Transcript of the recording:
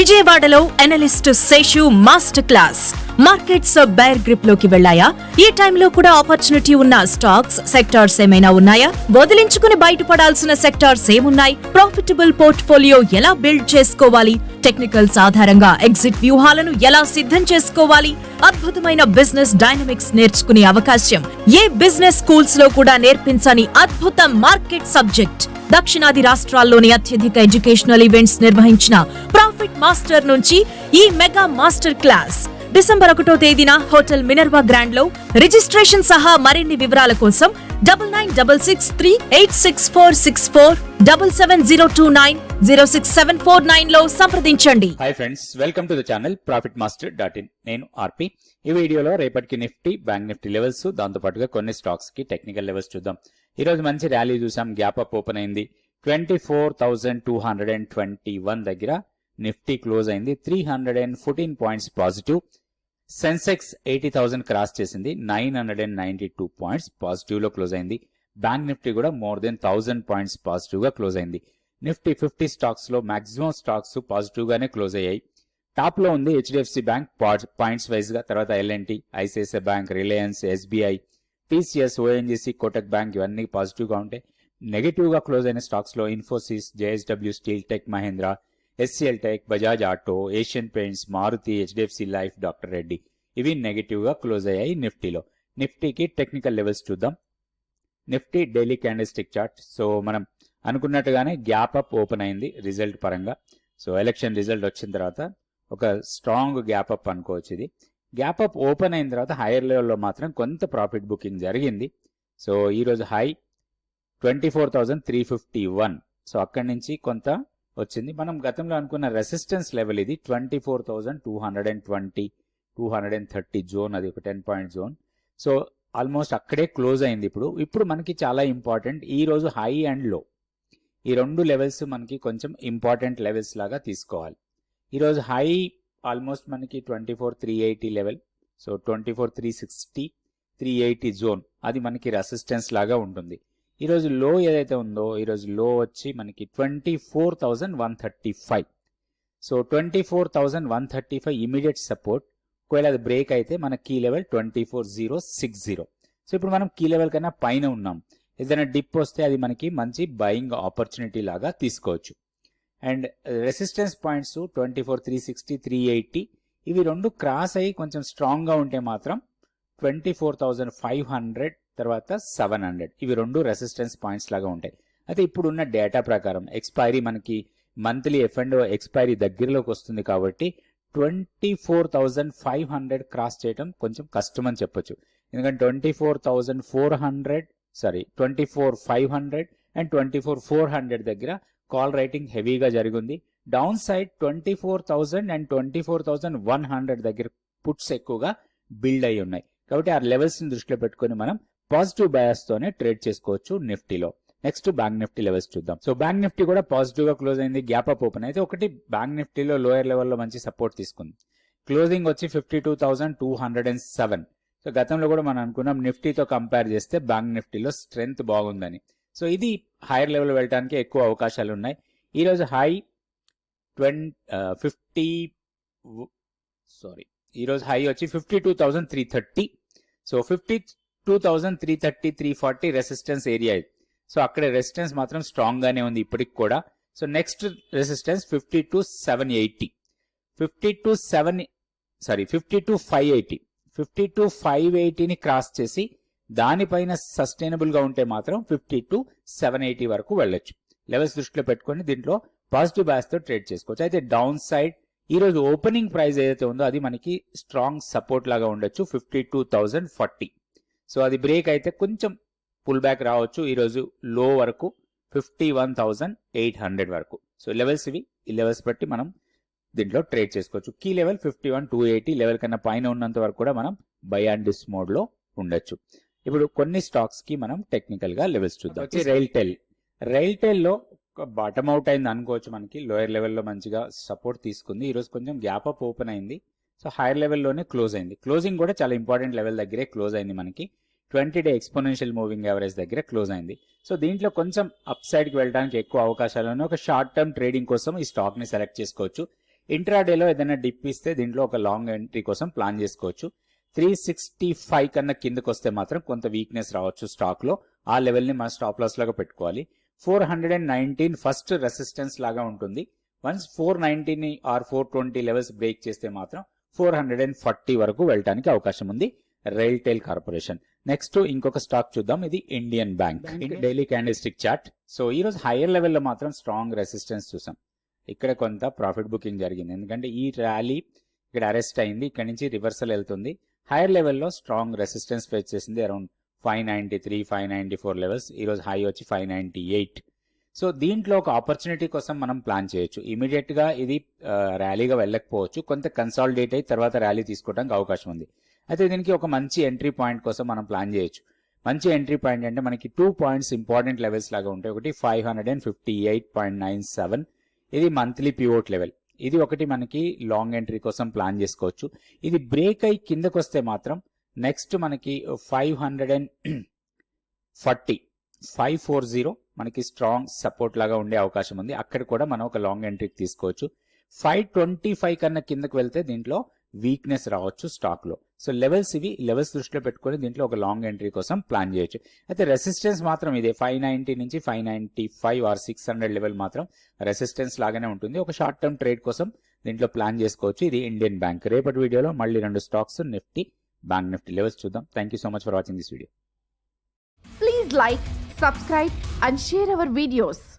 విజయవాడలో analyst Seshu master class markets bear గ్రిప్లోకి వెళ్ళాయా? ఈ టైంలో కూడా ఆపర్చునిటీ ఉన్న స్టాక్స్ సెక్టార్స్ ఏమైనా ఉన్నాయా? వదిలించుకుని బయటపడాల్సిన సెక్టార్స్ ఏమున్నాయి? ప్రాఫిటబుల్ పోర్ట్ఫోలియో ఎలా బిల్డ్ చేసుకోవాలి? టెక్నికల్స్ ఆధారంగా ఎగ్జిట్ వ్యూహాలను ఎలా సిద్ధం చేసుకోవాలి? అద్భుతమైన బిజినెస్ డైనమిక్స్ నేర్చుకునే అవకాశం. ఏ బిజినెస్ స్కూల్స్లో కూడా నేర్పించని అద్భుత మార్కెట్ సబ్జెక్ట్? దక్షిణాది రాష్ట్రాల్లోని అత్యధిక ఎడ్యుకేషనల్ ఈవెంట్స్ నిర్వహించిన ప్రాఫిట్ మాస్టర్ నుంచి ఈ మెగా మాస్టర్ క్లాస్ డిసెంబర్ ఒకటో తేదీన హోటల్ మినర్వా గ్రాండ్లో రిజిస్ట్రేషన్ సహా మరిన్ని వివరాల కోసం double nine double six three eight six four six four double seven zero two nine zero six seven four నైన్లో సంప్రదించండి. Hi friends welcome to the channel profit master dot in నేను RP. ఈ వీడియోలో రేపటికి నిఫ్టీ బ్యాంక్ నిఫ్టీ లెవెల్స్ దాంతో పాటుగా కొన్ని స్టాక్స్కి technical levels చూద్దాం. ఈ రోజు మంచి ర్యాలీ చూసాం గ్యాప్ అప్ ఓపెన్ అయింది. Twenty four thousand two hundred and twenty one దగ్గర నిఫ్టీ క్లోజ్ అయింది. Three hundred and fourteen points positive Sensex eighty thousand cross చేసింది. Nine hundred and ninety two points పాజిటివ్లో close అయింది. Bank Nifty కూడా more than thousand points పాజిటివ్గా close అయింది. Nifty fifty స్టాక్స్లో maximum stocks positive గానే close అయ్యాయి. టాప్లో ఉంది హెచ్డిఎఫ్సి బ్యాంక్ పాయింట్స్ వైజ్గా తర్వాత LNT ICICI bank Reliance SBI TCS ONGC Kotak bank ఇవన్నీ పాజిటివ్గా ఉంటాయి నెగిటివ్గా క్లోజ్ అయిన స్టాక్స్లో Infosys JSW steel tech Mahindra HCL tech Bajaj auto Asian paints Maruti HDFC life doctor Reddy. ఇవి నెగటివ్గా క్లోజ్ అయ్యాయి నిఫ్టీలో. నిఫ్టీకి టెక్నికల్ లెవెల్స్ చూద్దాం. Nifty daily candlestick chart. So మనం అనుకున్నట్టుగానే గ్యాప్ అప్ ఓపెన్ అయింది రిజల్ట్ పరంగా. సో ఎలక్షన్ రిజల్ట్ వచ్చిన తర్వాత ఒక స్ట్రాంగ్ గ్యాప్ అప్ అనుకోవచ్చు ఇది. గ్యాప్ అప్ ఓపెన్ అయిన తర్వాత హైయర్ లెవెల్లో మాత్రం కొంత ప్రాఫిట్ బుకింగ్ జరిగింది. సో ఈరోజు high twenty four thousand three fifty one. So అక్కడి నుంచి కొంత వచ్చింది. మనం గతంలో అనుకున్న రెసిస్టెన్స్ లెవెల్ ఇది twenty four thousand two hundred and twenty two hundred and thirty zone అది ఒక ten point zone so almost అక్కడే క్లోజ్ అయింది ఇప్పుడు. ఇప్పుడు మనకి చాలా ఇంపార్టెంట్ ఈ రోజు హై అండ్లో ఈ రెండు లెవెల్స్ మనకి కొంచెం ఇంపార్టెంట్ లెవెల్స్ లాగా తీసుకోవాలి. ఈరోజు హై ఆల్మోస్ట్ మనకి twenty four three eighty level so twenty four three sixty three eighty zone అది మనకి రెసిస్టెన్స్ లాగా ఉంటుంది. ఈరోజు లో ఏదైతే ఉందో ఈరోజు లో వచ్చి మనకి twenty four thousand one thirty five so twenty four thousand one thirty five immediate support ఒకవేళ అది బ్రేక్ అయితే మన key level twenty four zero six zero so ఇప్పుడు మనం కీ లెవెల్ కన్నా పైన ఉన్నాం. ఏదైనా డిప్ వస్తే అది మనకి మంచి బయింగ్ ఆపర్చునిటీ లాగా తీసుకోవచ్చు. And resistance points twenty four three sixty three eighty ఇవి రెండు క్రాస్ అయ్యి కొంచెం స్ట్రాంగ్గా ఉంటే మాత్రం twenty four thousand five hundred తర్వాత సెవెన్ హండ్రెడ్ ఇవి రెండు రెసిస్టెన్స్ పాయింట్స్ లాగా ఉంటాయి. అయితే ఇప్పుడున్న డేటా ప్రకారం ఎక్స్పైరీ మనకి మంత్లీ ఎఫ్ అండ్ ఎక్స్పైరీ దగ్గరలోకి వస్తుంది కాబట్టి twenty four thousand five hundred cross చేయడం కొంచెం కష్టం అని చెప్పొచ్చు. ఎందుకంటే twenty four thousand four hundred sorry twenty four five hundred and twenty four four hundred దగ్గర కాల్ రైటింగ్ హెవీగా జరిగింది. Down side twenty four thousand and twenty four thousand one hundred దగ్గర పుట్స్ ఎక్కువగా బిల్డ్ అయి ఉన్నాయి. కాబట్టి ఆ లెవెల్స్ని దృష్టిలో పెట్టుకుని మనం పాజిటివ్ బయాస్ తోనే ట్రేడ్ చేసుకోవచ్చు నిఫ్టీలో. నెక్స్ట్ బ్యాంక్ నిఫ్టీ లెవెల్స్ చూద్దాం. సో బ్యాంక్ నిఫ్టీ కూడా పాజిటివ్గా క్లోజ్ అయింది. గ్యాప్ అప్ ఓపెన్ అయితే ఒకటి బ్యాంక్ నిఫ్టీలో లోయర్ లెవెల్లో మంచి సపోర్ట్ తీసుకుంది. క్లోజింగ్ వచ్చి fifty two thousand two hundred and seven so గతంలో కూడా మనం అనుకున్నాం నిఫ్టీతో కంపేర్ చేస్తే బ్యాంక్ నిఫ్టీలో స్ట్రెంగ్త్ బాగుందని. సో ఇది హైయర్ లెవెల్ వెళ్ళడానికి ఎక్కువ అవకాశాలు ఉన్నాయి. ఈ రోజు హై ట్వెన్ ఫిఫ్టీ సారీ. ఈ రోజు హై వచ్చి fifty two thousand three thirty so fifty two thousand three thirty three forty resistance area ఇది. సో అక్కడ రెసిస్టెన్స్ మాత్రం స్ట్రాంగ్ గానే ఉంది ఇప్పటికి కూడా. So next resistance fifty two seven eighty fifty two seven sorry fifty two five eighty fifty two five ఎయిటీని cross చేసి దానిపైన సస్టైనబుల్గా ఉంటే మాత్రం ఫిఫ్టీ టు సెవెన్ ఎయిటీ వరకు వెళ్ళొచ్చు. లెవెల్స్ దృష్టిలో పెట్టుకొని దీంట్లో పాజిటివ్ బ్యాస్తో ట్రేడ్ చేసుకోవచ్చు. అయితే డౌన్ సైడ్ ఈ రోజు ఓపెనింగ్ ప్రైస్ ఏదైతే ఉందో అది మనకి స్ట్రాంగ్ సపోర్ట్ లాగా ఉండొచ్చు fifty two thousand forty so అది బ్రేక్ అయితే కొంచెం పుల్ బ్యాక్ రావచ్చు ఈ రోజు లో వరకు fifty one thousand eight hundred వరకు. సో లెవెల్స్ ఇవి ఈ లెవెల్స్ బట్టి మనం దీంట్లో ట్రేడ్ చేసుకోవచ్చు. Key level fifty one two eighty level కన్నా పైన ఉన్నంత వరకు కూడా మనం బై అండ్ డిస్ మోడ్లో ఉండొచ్చు. ఇప్పుడు కొన్ని స్టాక్స్కి మనం టెక్నికల్గా లెవెల్స్ చూద్దాం. వచ్చి రైల్ టెల్ రైల్ టెల్లో బాటమ్ అవుట్ అయింది అనుకోవచ్చు మనకి లోయర్ లెవెల్లో మంచిగా సపోర్ట్ తీసుకుంది. ఈ రోజు కొంచెం గ్యాప్ అప్ ఓపెన్ అయింది. సో హైయర్ లెవెల్లోనే క్లోజ్ అయింది. క్లోజింగ్ కూడా చాలా ఇంపార్టెంట్ లెవెల్ దగ్గరే క్లోజ్ అయింది మనకి. Twenty day exponential moving average దగ్గర క్లోజ్ అయింది. సో దీంట్లో కొంచెం అప్ సైడ్కి వెళ్ళడానికి ఎక్కువ అవకాశాలు ఉన్నాయి. ఒక షార్ట్ టర్మ్ ట్రేడింగ్ కోసం ఈ స్టాక్ని సెలెక్ట్ చేసుకోవచ్చు. ఇంట్రాడేలో ఏదైనా డిప్ ఇస్తే దీంట్లో ఒక లాంగ్ ఎంట్రీ కోసం ప్లాన్ చేసుకోవచ్చు. త్రీ సిక్స్టీ ఫైవ్ కన్నా కిందకు వస్తే మాత్రం కొంత వీక్నెస్ రావచ్చు స్టాక్లో ఆ లెవెల్ని మన స్టాప్ లాస్ లాగా పెట్టుకోవాలి. Four hundred and nineteen first resistance లాగా ఉంటుంది. Once four nineteen or four twenty levels break చేస్తే మాత్రం ఫోర్ హండ్రెడ్ అండ్ ఫార్టీ వరకు వెళ్ళడానికి అవకాశం ఉంది రైల్టెల్ కార్పొరేషన్. నెక్స్ట్ ఇంకొక స్టాక్ చూద్దాం. ఇది Indian bank daily candle stick chart so ఈ రోజు హైయర్ లెవెల్లో మాత్రం స్ట్రాంగ్ రెసిస్టెన్స్ చూసాం. ఇక్కడ కొంత ప్రాఫిట్ బుకింగ్ జరిగింది. ఎందుకంటే ఈ ర్యాలీ ఇక్కడ అరెస్ట్ అయింది. ఇక్కడ నుంచి రివర్సల్ వెళ్తుంది. హైయర్ లెవెల్లో స్ట్రాంగ్ రెసిస్టెన్స్ ఫేస్ చేసింది around five ninety three five ninety four levels ఈ రోజు హై వచ్చి ఫైవ్ నైన్టీ ఎయిట్ సో దీంట్లో ఒక ఆపర్చునిటీ కోసం మనం ప్లాన్ చేయొచ్చు. ఇమీడియట్గా ఇది ర్యాలీగా వెళ్ళకపోవచ్చు. కొంత కన్సాలిడేట్ అయి తర్వాత ర్యాలీ తీసుకోవడానికి అవకాశం ఉంది. అయితే దీనికి ఒక మంచి ఎంట్రీ పాయింట్ కోసం మనం ప్లాన్ చేయొచ్చు. మంచి ఎంట్రీ పాయింట్ అంటే మనకి టూ పాయింట్స్ ఇంపార్టెంట్ లెవెల్స్ లాగా ఉంటాయి. ఒకటి five hundred and fifty eight point nine seven ఇది మంత్లీ పివోట్ లెవెల్ ఇది ఒకటి మనకి లాంగ్ ఎంట్రీ కోసం ప్లాన్ చేసుకోవచ్చు. ఇది బ్రేక్ అయి కిందకు వస్తే మాత్రం నెక్స్ట్ మనకి five hundred and forty five four zero మనకి స్ట్రాంగ్ సపోర్ట్ లాగా ఉండే అవకాశం ఉంది. అక్కడ కూడా మనం ఒక లాంగ్ ఎంట్రీకి తీసుకోవచ్చు. ఫైవ్ ట్వంటీ ఫైవ్ కన్నా కిందకు వెళ్తే దీంట్లో వీక్నెస్ రావచ్చు స్టాక్లో. సో లెవెల్స్ ఇవి లెవెల్స్ దృష్టిలో పెట్టుకొని దీంట్లో ఒక లాంగ్ ఎంట్రీ కోసం ప్లాన్ చేయొచ్చు. అయితే రెసిస్టెన్స్ మాత్రం ఇదే. ఫైవ్ నైన్టీ నుంచి five ninety five or six hundred level మాత్రం రెసిస్టెన్స్ లాగానే ఉంటుంది. ఒక షార్ట్ టర్మ్ ట్రేడ్ కోసం దీంట్లో ప్లాన్ చేసుకోవచ్చు. ఇది ఇండియన్ బ్యాంక్ రేపటి వీడియోలో మళ్ళీ రెండు stocks Nifty bank Nifty levels చూద్దాం. Thank you so much for watching this video please like subscribe, and share our videos.